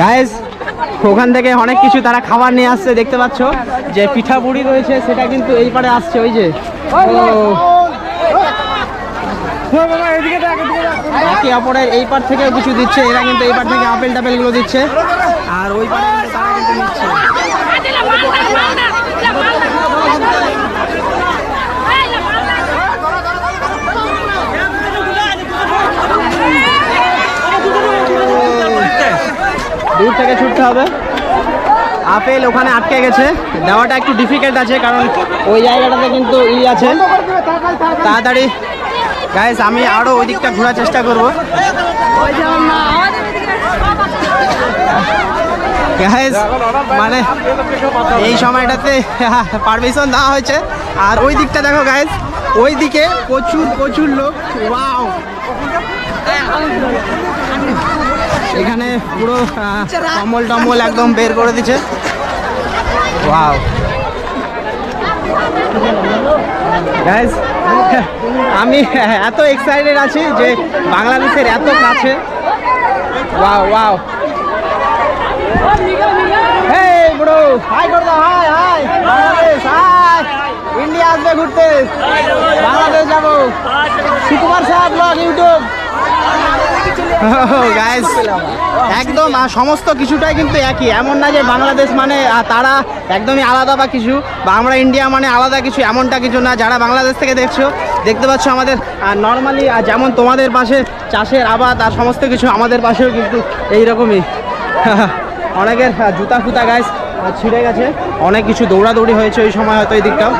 Guys ওখান থেকে অনেক কিছু তারা খাবার নিয়ে আসছে, দেখতে পাচ্ছ? যে পিঠা রয়েছে, সেটা কিন্তু এই পারে আসছে, ওই যে। একে অপরের এই পার থেকেও কিছু দিচ্ছে, এরা কিন্তু এই পার থেকে আপেল টাপেলগুলো দিচ্ছে। আর ওই পারে দূর থেকে ছুটতে হবে। আপেল ওখানে আটকে গেছে। দেওয়াটা একটু ডিফিকাল্ট আছে, কারণ ওই জায়গাটাতে কিন্তু ই আছে। তাড়াতাড়ি। গাইস আমি আরও ওই দিকটা ঘোরার চেষ্টা করব। গাইস মানে এই সময়টাতে পারমিশন দেওয়া হয়েছে। আর ওই দিকটা দেখো গাইস ওই দিকে প্রচুর প্রচুর লোক। ওয়াও এখানে পুরো কম্বল টম্বল একদম বের করে দিচ্ছে। ওয়াও। আমি এত এক্সাইটেড আছি যে বাংলাদেশের এত কাছে। Wow wow hey bro hi করে দাও hi hi Bangladesh hi India আসবে ঘুরতে। বাংলাদেশ যাব। Sukumar Saha blog YouTube guys একদম আর সমস্ত কিছুটাই কিন্তু একই। এমন না যে বাংলাদেশ মানে তারা একদমই আলাদা বা কিছু, বা আমরা ইন্ডিয়া মানে আলাদা কিছু, এমনটা কিছু না। যারা বাংলাদেশ থেকে দেখছ, দেখতে পাচ্ছ আমাদের নর্মালি আর যেমন তোমাদের পাশে চাষের আবাদ আর সমস্ত কিছু, আমাদের পাশেও কিন্তু এইরকমই। অনেকের জুতা ফুতা গাছ ছিঁড়ে গেছে। অনেক কিছু দৌড়াদৌড়ি হয়েছে ওই সময় হয়তো এই দিকটাও।